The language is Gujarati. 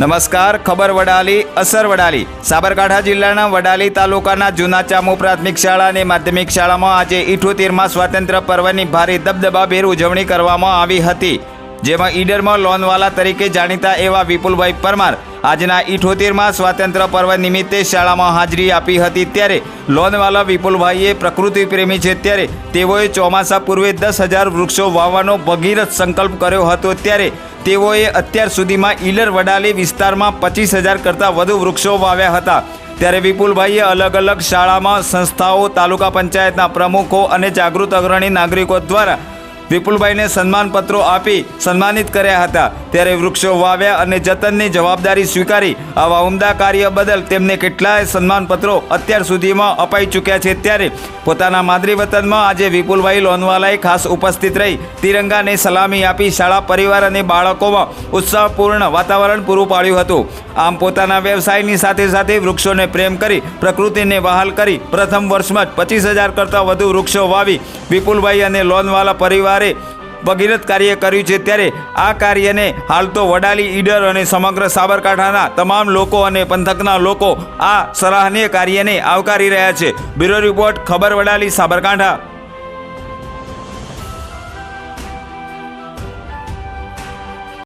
નમસ્કાર, ખબર વડાલી, અસર વડાલી. સાબરકાંઠા જિલ્લાના વડાલી તાલુકાના જૂના ચામુ પ્રાથમિક શાળા અને માધ્યમિક શાળામાં આજે ઇઠોતેરમાં સ્વાતંત્ર્ય પર્વની ભારે દબદબાભેર ઉજવણી કરવામાં આવી હતી, જેમાં ઈડરમાં લોનવાલા તરીકે જાણીતા એવા વિપુલભાઈ પરમાર આજના ઇઠોતેરમાં સ્વાતંત્ર્ય પર્વ નિમિત્તે શાળામાં હાજરી આપી હતી. ત્યારે લોનવાલા વિપુલભાઈએ પ્રકૃતિ પ્રેમી છે ત્યારે તેઓએ ચોમાસા પૂર્વે દસ હજાર વૃક્ષો વાવવાનો ભગીરથ સંકલ્પ કર્યો હતો. ત્યારે તેઓએ અત્યાર સુધીમાં ઈલર વડાલી વિસ્તારમાં પચીસ હજાર કરતાં વધુ વૃક્ષો વાવ્યા હતા. ત્યારે વિપુલભાઈએ અલગ અલગ શાળામાં સંસ્થાઓ, તાલુકા પંચાયતના પ્રમુખો અને જાગૃત અગ્રણી નાગરિકો દ્વારા વિપુલભાઈને સન્માનપત્રો આપી સન્માનિત કર્યા હતા. ત્યારે વૃક્ષો વાવ્યા અને જતનની જવાબદારી સ્વીકારી આવા ઉમદા કાર્ય બદલ તેમને કેટલાય સન્માનપત્રો અત્યાર સુધીમાં અપાઈ ચૂક્યા છે. ત્યારે પોતાના માદરી વતનમાં આજે વિપુલભાઈ લોનવાલાએ ખાસ ઉપસ્થિત રહી તિરંગાને સલામી આપી શાળા પરિવાર અને બાળકોમાં ઉત્સાહપૂર્ણ વાતાવરણ પૂરું પાડ્યું હતું. આમ પોતાના વ્યવસાયની સાથે સાથે વૃક્ષોને પ્રેમ કરી પ્રકૃતિને વહાલ કરી પ્રથમ વર્ષમાં જ પચીસ હજાર કરતાં વધુ વૃક્ષો વાવી વિપુલભાઈ અને લોનવાલા પરિવારે ભગીરથ કાર્ય કર્યું છે, ત્યારે આ કાર્યને હાલ તો વડાલી, ઈડર અને સમગ્ર સાબરકાંઠાના તમામ લોકો અને પંથકના લોકો આ સરાહનીય કાર્યને આવકારી રહ્યા છે. બ્યુરો રિપોર્ટ, ખબર વડાલી, સાબરકાંઠા.